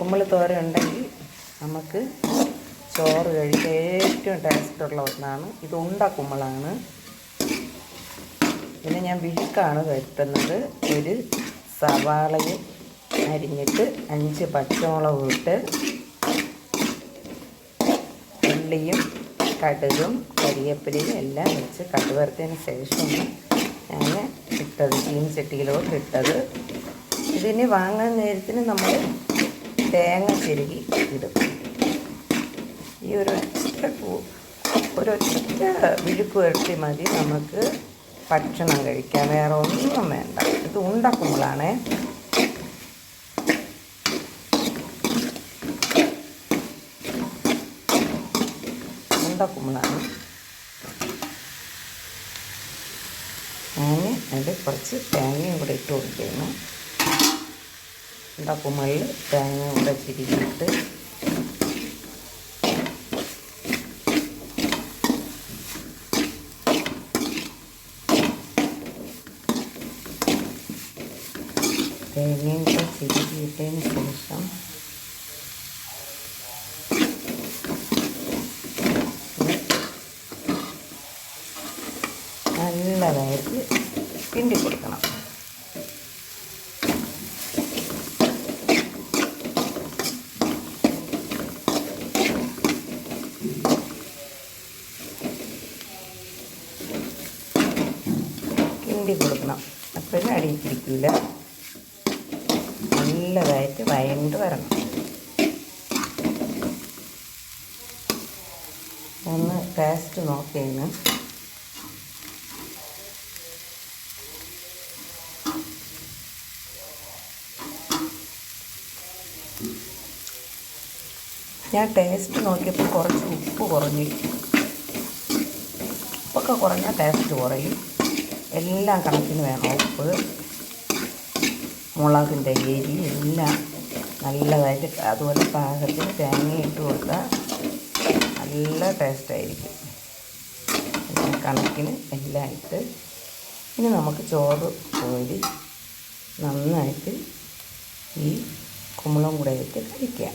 കുമ്പളത്തോര ഉണ്ടെങ്കിൽ നമുക്ക് ചോറ് കഴിക്കാൻ ഏറ്റവും ടേസ്റ്റ് ഉള്ള ഒന്നാണ്. ഇത് ഉണ്ട കുമ്പളാണ്. പിന്നെ ഞാൻ വിഴുക്കാണ് വരുത്തുന്നത്. ഒരു സവാളയും അരിഞ്ഞിട്ട് അഞ്ച് പച്ചമുളക് ഇട്ട് ഉള്ളിയും കടുകും കരിയേപ്പിലയും എല്ലാം വെച്ച് കടുവറുത്തതിന് ശേഷമാണ് ഞാൻ ഇട്ടത്. ചീൻ ചട്ടിയിലോട്ട് ഇട്ടത്. ഇതിന് വാങ്ങാൻ നേരത്തിന് നമ്മൾ തേങ്ങ ചിരുകി ഇടും. ഈ ഒരു ഒറ്റ പൂ- ഒരൊറ്റ വിഴുപ്പ് വരട്ടി മതി. നമുക്ക് ഭക്ഷണം കഴിക്കാം. വേറെ ഒന്നും വേണ്ട. ഇത് ഉണ്ടാക്കുമ്പോഴാണേ. ഉണ്ടാക്കുമ്പോഴാണ്. അങ്ങനെ അതിൽ കുറച്ച് തേങ്ങയും കൂടെ ഇട്ട് കൊടുക്കുന്നു ഉണ്ടക്കുമ്പളിൽ തേങ്ങ കൂടെ ചിരിയിട്ട് തേങ്ങയും കൂടെ ചിരിയിട്ടതിന് ശേഷം നല്ലതായിട്ട് പിണ്ടി കൊടുക്കണം. കിണ്ടി കൊടുക്കണം. അപ്പോഴും അടിയിൽ പിടിക്കില്ല നല്ലതായിട്ട് വയണ്ട് വരണം. ഒന്ന് ടേസ്റ്റ് നോക്കിയാണ് ഞാൻ ടേസ്റ്റ് നോക്കിയപ്പോൾ കുറച്ച് ഉപ്പ് കുറഞ്ഞു. ഉപ്പൊക്കെ കുറഞ്ഞാൽ ടേസ്റ്റ് കുറയും. എല്ലാം കണക്കിന് വേണം. ഉപ്പ് മുളകിന്റെ എരി എല്ലാം നല്ലതായിട്ട് അതുപോലെ പാകത്തിന് തേങ്ങ ഇട്ട് കൊടുത്താൽ നല്ല ടേസ്റ്റായിരിക്കും കണക്കിന് എല്ലാം ഇട്ട് ഇനി നമുക്ക് ചോറ് കോരി നന്നായിട്ട് ഈ കുമ്പളം കൂടെ ഇട്ട് കഴിക്കാം.